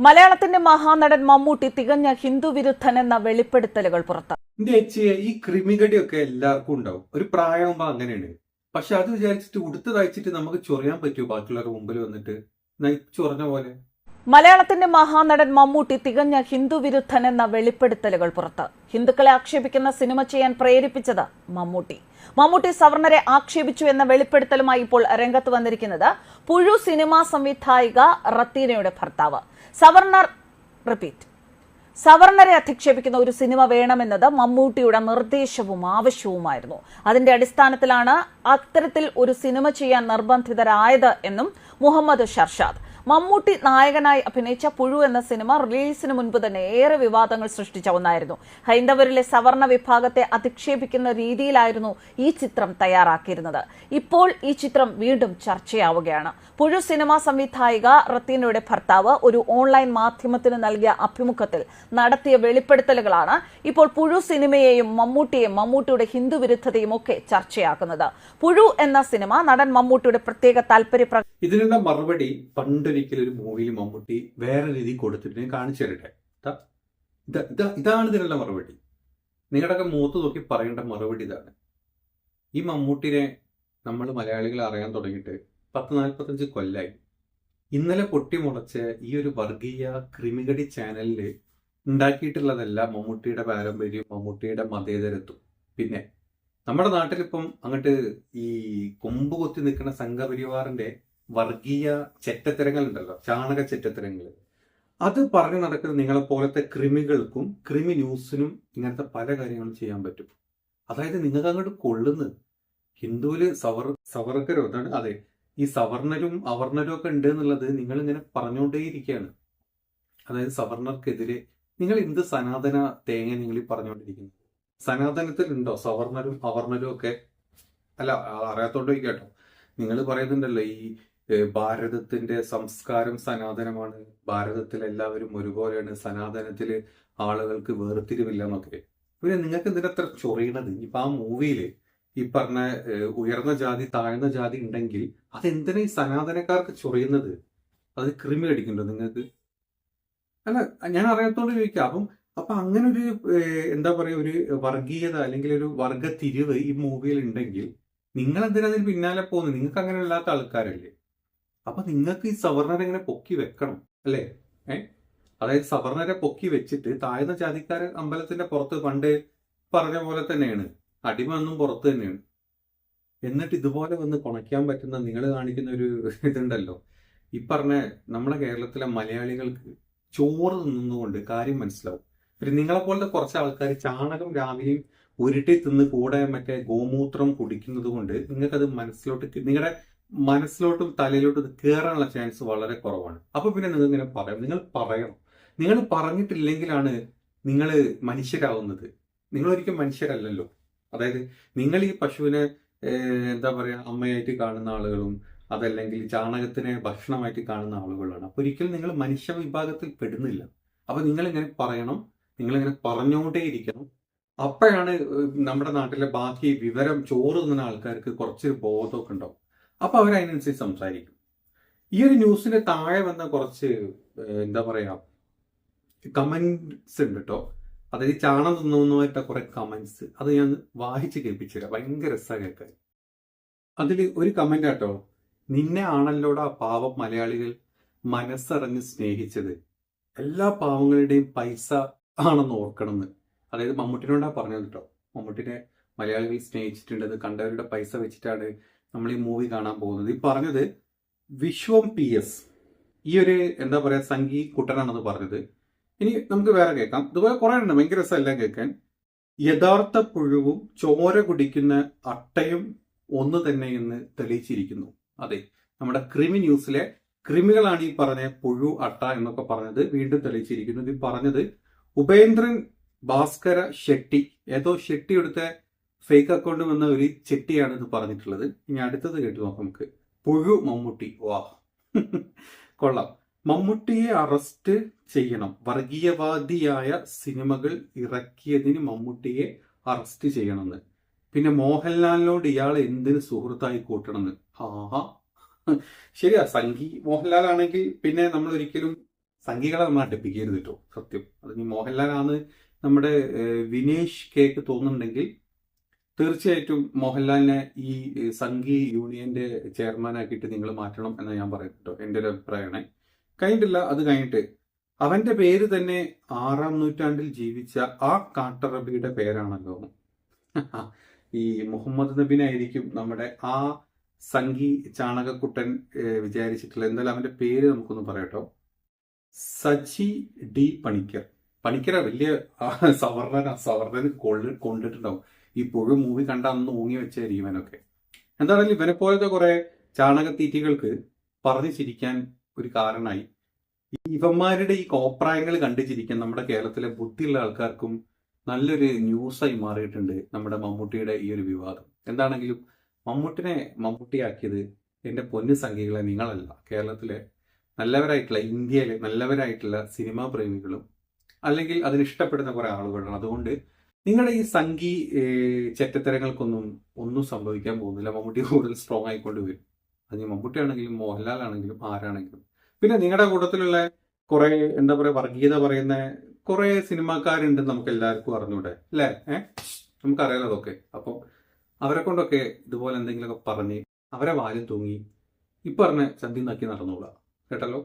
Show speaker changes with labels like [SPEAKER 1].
[SPEAKER 1] മലയാളത്തിന്റെ മഹാനടൻ മമ്മൂട്ടി തികഞ്ഞ ഹിന്ദു വിരുദ്ധൻ എന്ന വെളിപ്പെടുത്തലുകൾ പുറത്ത്.
[SPEAKER 2] എന്റെ ചേച്ചിയെ ഈ ക്രിമികടിയൊക്കെ എല്ലാവർക്കും ഉണ്ടാവും. ഒരു പ്രായമാകുമ്പോ അങ്ങനെയാണ്. പക്ഷെ അത് വിചാരിച്ചിട്ട് ഉടുത്ത് തയ്ച്ചിട്ട് നമുക്ക് ചൊറിയാൻ പറ്റുമോ? ബാക്കിയുള്ളവരുടെ മുമ്പിൽ വന്നിട്ട്. നയി ചൊറഞ്ഞ പോലെ.
[SPEAKER 1] മലയാളത്തിന്റെ മഹാനടൻ മമ്മൂട്ടി തികഞ്ഞ ഹിന്ദു വിരുദ്ധൻ എന്ന വെളിപ്പെടുത്തലുകൾ പുറത്ത്. ഹിന്ദുക്കളെ ആക്ഷേപിക്കുന്ന സിനിമ ചെയ്യാൻ പ്രേരിപ്പിച്ചത് മമ്മൂട്ടി. മമ്മൂട്ടി സവർണരെ ആക്ഷേപിച്ചു എന്ന വെളിപ്പെടുത്തലുമായി ഇപ്പോൾ രംഗത്ത് വന്നിരിക്കുന്നത് പുഴു സിനിമാ സംവിധായിക റത്തീനയുടെ ഭർത്താവ്. സവർണർ റിപ്പീറ്റ് സവർണരെ അധിക്ഷേപിക്കുന്ന ഒരു സിനിമ വേണമെന്നത് മമ്മൂട്ടിയുടെ നിർദ്ദേശവും ആവശ്യവുമായിരുന്നു. അതിന്റെ അടിസ്ഥാനത്തിലാണ് അത്തരത്തിൽ ഒരു സിനിമ ചെയ്യാൻ നിർബന്ധിതരായത് എന്നും മുഹമ്മദ് ഷർഷാദ്. മമ്മൂട്ടി നായകനായി അഭിനയിച്ച പുഴു എന്ന സിനിമ റിലീസിന് മുൻപ് തന്നെ ഏറെ വിവാദങ്ങൾ സൃഷ്ടിച്ച ഒന്നായിരുന്നു. ഹൈന്ദവരിലെ സവർണ വിഭാഗത്തെ അധിക്ഷേപിക്കുന്ന രീതിയിലായിരുന്നു ഈ ചിത്രം തയ്യാറാക്കിയിരുന്നത്. ഇപ്പോൾ ഈ ചിത്രം വീണ്ടും ചർച്ചയാവുകയാണ്. പുഴു സിനിമാ സംവിധായിക റത്തീനയുടെ ഭർത്താവ് ഒരു ഓൺലൈൻ മാധ്യമത്തിന് നൽകിയ അഭിമുഖത്തിൽ നടത്തിയ വെളിപ്പെടുത്തലുകളാണ് ഇപ്പോൾ പുഴു സിനിമയെയും മമ്മൂട്ടിയെയും മമ്മൂട്ടിയുടെ ഹിന്ദു വിരുദ്ധതയും ഒക്കെ ചർച്ചയാക്കുന്നത്. പുഴു എന്ന സിനിമ നടൻ മമ്മൂട്ടിയുടെ പ്രത്യേക താല്പര്യ
[SPEAKER 2] ഇതിനുള്ള മറുപടി പണ്ടൊരിക്കലും ഒരു മൂവിയിൽ മമ്മൂട്ടി വേറെ രീതി കൊടുത്തിട്ട് കാണിച്ചു തരട്ടെ? ഇതാണ് ഇതിനുള്ള മറുപടി. നിങ്ങളുടെയൊക്കെ മൂത്ത് നോക്കി പറയേണ്ട മറുപടി ഇതാണ്. ഈ മമ്മൂട്ടിനെ നമ്മൾ മലയാളികൾ അറിയാൻ തുടങ്ങിയിട്ട് പത്ത് നാൽപ്പത്തഞ്ച് കൊല്ലായി. ഇന്നലെ പൊട്ടിമുളച്ച ഈ ഒരു വർഗീയ ക്രിമികടി ചാനലിൽ ഉണ്ടാക്കിയിട്ടുള്ളതല്ല മമ്മൂട്ടിയുടെ പാരമ്പര്യം മമ്മൂട്ടിയുടെ മതേതരത്വം. പിന്നെ നമ്മുടെ നാട്ടിലിപ്പം അങ്ങോട്ട് ഈ കൊമ്പ് കൊത്തി നിൽക്കുന്ന സംഘപരിവാറിന്റെ വർഗീയ ചെറ്റത്തരങ്ങൾ ഉണ്ടല്ലോ ചാണക ചെറ്റത്തരങ്ങൾ അത് പറഞ്ഞു നടക്കുന്ന നിങ്ങളെ പോലത്തെ ക്രിമികൾക്കും ക്രിമി ന്യൂസിനും ഇങ്ങനത്തെ പല കാര്യങ്ങളും ചെയ്യാൻ പറ്റും. അതായത് നിങ്ങൾക്ക് അങ്ങോട്ട് കൊള്ളുന്നത്. ഹിന്ദുവിൽ സവർ സവർക്കരോ അതാണ് അതെ ഈ സവർണരും അവർണരും ഒക്കെ ഉണ്ട് എന്നുള്ളത് നിങ്ങൾ ഇങ്ങനെ പറഞ്ഞുകൊണ്ടേയിരിക്കുകയാണ്. അതായത് സവർണർക്കെതിരെ നിങ്ങൾ എന്ത് സനാതന തേങ്ങ നിങ്ങൾ ഈ പറഞ്ഞുകൊണ്ടിരിക്കുന്നു സനാതനത്തിൽ ഉണ്ടോ? സവർണരും അവർണരും ഒക്കെ? അല്ല അറിയാത്തോണ്ടോ കേട്ടോ നിങ്ങൾ പറയുന്നുണ്ടല്ലോ ഈ ഭാരതത്തിന്റെ സംസ്കാരം സനാതനമാണ്. ഭാരതത്തിൽ എല്ലാവരും ഒരുപോലെയാണ്. സനാതനത്തിൽ ആളുകൾക്ക് വേർതിരിവില്ല എന്നൊക്കെ പിന്നെ നിങ്ങൾക്ക് എന്തിനത്ര ചൊറിയണത്? ഇനിയിപ്പോ ആ മൂവിയിൽ ഈ പറഞ്ഞ ഉയർന്ന ജാതി താഴ്ന്ന ജാതി ഉണ്ടെങ്കിൽ അതെന്തിനാ ഈ സനാതനക്കാർക്ക് ചൊറിയുന്നത്? അത് കൃമി അടിക്കുന്നുണ്ടോ നിങ്ങൾക്ക്? അല്ല ഞാൻ അറിയാത്തോണ്ട് ചോദിക്കാം. അപ്പം അപ്പൊ അങ്ങനെ ഒരു എന്താ പറയാ ഒരു വർഗീയത അല്ലെങ്കിൽ ഒരു വർഗ തിരിവ് ഈ മൂവിയിൽ ഉണ്ടെങ്കിൽ നിങ്ങൾ എന്തിനാ അതിന് പിന്നാലെ പോകുന്നത്? നിങ്ങൾക്ക് അങ്ങനെ അല്ലാത്ത ആൾക്കാരല്ലേ. അപ്പൊ നിങ്ങൾക്ക് ഈ സവർണരെ ഇങ്ങനെ പൊക്കി വെക്കണം അല്ലേ? ഏ? അതായത് സവർണരെ പൊക്കി വെച്ചിട്ട് താഴ്ന്ന ജാതിക്കാരൻ അമ്പലത്തിന്റെ പുറത്ത് പണ്ട് പറഞ്ഞ പോലെ തന്നെയാണ് അടിമ ഒന്നും പുറത്ത് തന്നെയാണ്. എന്നിട്ട് ഇതുപോലെ വന്ന് കുണയ്ക്കാൻ പറ്റുന്ന നിങ്ങൾ കാണിക്കുന്ന ഒരു ഇതുണ്ടല്ലോ. ഈ പറഞ്ഞ നമ്മുടെ കേരളത്തിലെ മലയാളികൾക്ക് ചോറ് തിന്നുകൊണ്ട് കാര്യം മനസ്സിലാവും. പിന്നെ നിങ്ങളെ പോലത്തെ കുറച്ച് ആൾക്കാർ ചാണകം രാവിലെയും ഉരുട്ടി തിന്ന് കൂടെ മറ്റേ ഗോമൂത്രം കുടിക്കുന്നത് കൊണ്ട് നിങ്ങൾക്കത് മനസ്സിലോട്ട് നിങ്ങളുടെ മനസ്സിലോട്ടും തലയിലോട്ടും ഇത് കയറാനുള്ള ചാൻസ് വളരെ കുറവാണ്. അപ്പൊ പിന്നെ നിങ്ങൾ ഇങ്ങനെ പറയാം. നിങ്ങൾ പറയണം. നിങ്ങൾ പറഞ്ഞിട്ടില്ലെങ്കിലാണ് നിങ്ങൾ മനുഷ്യരാവുന്നത്. നിങ്ങൾ ഒരിക്കലും മനുഷ്യരല്ലല്ലോ. അതായത് നിങ്ങൾ ഈ പശുവിനെ എന്താ പറയാ അമ്മയായിട്ട് കാണുന്ന ആളുകളും അതല്ലെങ്കിൽ ചാണകത്തിനെ ഭക്ഷണമായിട്ട് കാണുന്ന ആളുകളാണ്. അപ്പൊ ഒരിക്കലും നിങ്ങൾ മനുഷ്യ വിഭാഗത്തിൽ പെടുന്നില്ല. അപ്പൊ നിങ്ങൾ ഇങ്ങനെ പറയണം. നിങ്ങൾ ഇങ്ങനെ പറഞ്ഞുകൊണ്ടേയിരിക്കണം. അപ്പോഴാണ് ഏഹ്, നമ്മുടെ നാട്ടിലെ ബാക്കി വിവരം ചോറ് തിന്നുന്ന ആൾക്കാർക്ക് കുറച്ചൊരു ബോധമൊക്കെ ഉണ്ടാവും. അപ്പൊ അവർ അതിനനുസരിച്ച് സംസാരിക്കും. ഈ ഒരു ന്യൂസിന് താഴെ വന്ന കുറച്ച് എന്താ പറയുക കമന്റ്സ് ഉണ്ട് കേട്ടോ അതായത് ചാണം തിന്നുന്നവരുടെ കുറെ കമന്റ്സ് അത് ഞാൻ വായിച്ച് കേൾപ്പിച്ചു തരാം ഭയങ്കര രസമാണ് കേൾക്കാൻ. അതിൽ ഒരു കമന്റ് ആട്ടോ നിന്നെ ആണല്ലോടാ പാവം മലയാളികൾ മനസ്സറിഞ്ഞ് സ്നേഹിച്ചത്. എല്ലാ പാവങ്ങളുടെയും പൈസ ആണെന്ന് ഓർക്കണം എന്ന് അതായത് മമ്മൂട്ടിനോടാ പറഞ്ഞത് കേട്ടോ മമ്മൂട്ടിനെ മലയാളികൾ സ്നേഹിച്ചിട്ടുണ്ട്. കണ്ടവരുടെ പൈസ വെച്ചിട്ടാണ് നമ്മൾ ഈ മൂവി കാണാൻ പോകുന്നത്. ഈ പറഞ്ഞത് വിശ്വം പി എസ് ഈ ഒരു എന്താ പറയുക സംഗീ കുട്ടനാണെന്ന് പറഞ്ഞത്. ഇനി നമുക്ക് വേറെ കേൾക്കാം. ഇതുപോലെ കുറെ ഉണ്ട്. ഭയങ്കര രസമല്ല കേൾക്കാൻ. യഥാർത്ഥ പുഴുവും ചോര കുടിക്കുന്ന അട്ടയും ഒന്ന് തന്നെ എന്ന് തെളിയിച്ചിരിക്കുന്നു. അതെ നമ്മുടെ ക്രിമി ന്യൂസിലെ ക്രിമികളാണ് ഈ പറഞ്ഞ പുഴു അട്ട എന്നൊക്കെ പറഞ്ഞത് വീണ്ടും തെളിയിച്ചിരിക്കുന്നു. ഇത് പറഞ്ഞത് ഉപേന്ദ്രൻ ഭാസ്കര ഷെട്ടി. ഏതോ ഷെട്ടി എടുത്ത ഫേക്ക് അക്കൗണ്ട് വന്ന ഒരു ചെട്ടിയാണ് ഇത് പറഞ്ഞിട്ടുള്ളത്. ഇനി അടുത്തത് കേട്ടു നോക്കാം നമുക്ക്. പുഴു മമ്മൂട്ടി. വാ. കൊള്ളാം. മമ്മൂട്ടിയെ അറസ്റ്റ് ചെയ്യണം. വർഗീയവാദിയായ സിനിമകൾ ഇറക്കിയതിന് മമ്മൂട്ടിയെ അറസ്റ്റ് ചെയ്യണമെന്ന്. പിന്നെ മോഹൻലാലിനോട് ഇയാൾ എന്തിന് സുഹൃത്തായി കൂട്ടണമെന്ന്. ആഹാ. ശരിയാ സംഗി മോഹൻലാൽ ആണെങ്കിൽ പിന്നെ നമ്മൾ ഒരിക്കലും സംഘികളെ നമ്മൾ അടുപ്പിക്കരുത് കേട്ടോ. സത്യം. അത് ഇനി മോഹൻലാലാണ് നമ്മുടെ വിനേഷ് കേക്ക് തോന്നുന്നുണ്ടെങ്കിൽ തീർച്ചയായിട്ടും മോഹൻലാലിനെ ഈ സംഘി യൂണിയന്റെ ചെയർമാനാക്കിയിട്ട് നിങ്ങൾ മാറ്റണം എന്ന് ഞാൻ പറയട്ടോ എന്റെ ഒരു അഭിപ്രായമാണ്. കഴിഞ്ഞിട്ടില്ല അത് കഴിഞ്ഞിട്ട് അവന്റെ പേര് തന്നെ ആറാം നൂറ്റാണ്ടിൽ ജീവിച്ച ആ കാട്ടറബിയുടെ പേരാണല്ലോ. ഈ മുഹമ്മദ് നബിനായിരിക്കും നമ്മുടെ ആ സംഘി ചാണകക്കുട്ടൻ വിചാരിച്ചിട്ടുള്ള എന്തായാലും അവന്റെ പേര് നമുക്കൊന്ന് പറയട്ടോ. സജി ഡി പണിക്കർ. പണിക്കര വലിയ സവർണൻ സവർണന് കൊണ്ടിട്ടുണ്ടാവും. ഈ പുഴു മൂവി കണ്ട അന്ന് ഊങ്ങി വെച്ചായിരിക്കും ഇവനൊക്കെ. എന്താണെങ്കിലും ഇവനെ പോലത്തെ കുറെ ചാണകത്തീറ്റികൾക്ക് പറഞ്ഞു ചിരിക്കാൻ ഒരു കാരണമായി ഇവന്മാരുടെ ഈ കോപ്രായങ്ങൾ കണ്ടു ചിരിക്കാൻ നമ്മുടെ കേരളത്തിലെ ബുദ്ധിയുള്ള ആൾക്കാർക്കും നല്ലൊരു ന്യൂസായി മാറിയിട്ടുണ്ട് നമ്മുടെ മമ്മൂട്ടിയുടെ ഈ ഒരു വിവാദം. എന്താണെങ്കിലും മമ്മൂട്ടിനെ മമ്മൂട്ടിയാക്കിയത് എന്റെ പൊന്നു സംഖ്യകളെ നിങ്ങളല്ല. കേരളത്തിലെ നല്ലവരായിട്ടുള്ള ഇന്ത്യയിലെ നല്ലവരായിട്ടുള്ള സിനിമാ പ്രേമികളും അല്ലെങ്കിൽ അതിന് ഇഷ്ടപ്പെടുന്ന കുറെ ആളുകളാണ്. അതുകൊണ്ട് നിങ്ങളുടെ ഈ സംഘി ചെറ്റത്തരങ്ങൾക്കൊന്നും ഒന്നും സംഭവിക്കാൻ പോകുന്നില്ല. മമ്മൂട്ടി കൂടുതൽ സ്ട്രോങ് ആയിക്കൊണ്ട് വരും. അത് മമ്മൂട്ടി ആണെങ്കിലും മോഹൻലാൽ ആണെങ്കിലും ആരാണെങ്കിലും. പിന്നെ നിങ്ങളുടെ കൂട്ടത്തിലുള്ള കുറെ എന്താ പറയുക വർഗീയത പറയുന്ന കുറെ സിനിമാക്കാരുണ്ട് നമുക്ക് എല്ലാവർക്കും അറിഞ്ഞൂടെ അല്ലേ? ഏഹ് നമുക്കറിയാലോ അതൊക്കെ. അപ്പം അവരെ കൊണ്ടൊക്കെ ഇതുപോലെ എന്തെങ്കിലുമൊക്കെ പറഞ്ഞ് അവരെ വാലും തൂങ്ങി ഇപ്പറഞ്ഞ് പറഞ്ഞ ചന്തി നക്കി നടന്നോളാം. കേട്ടല്ലോ?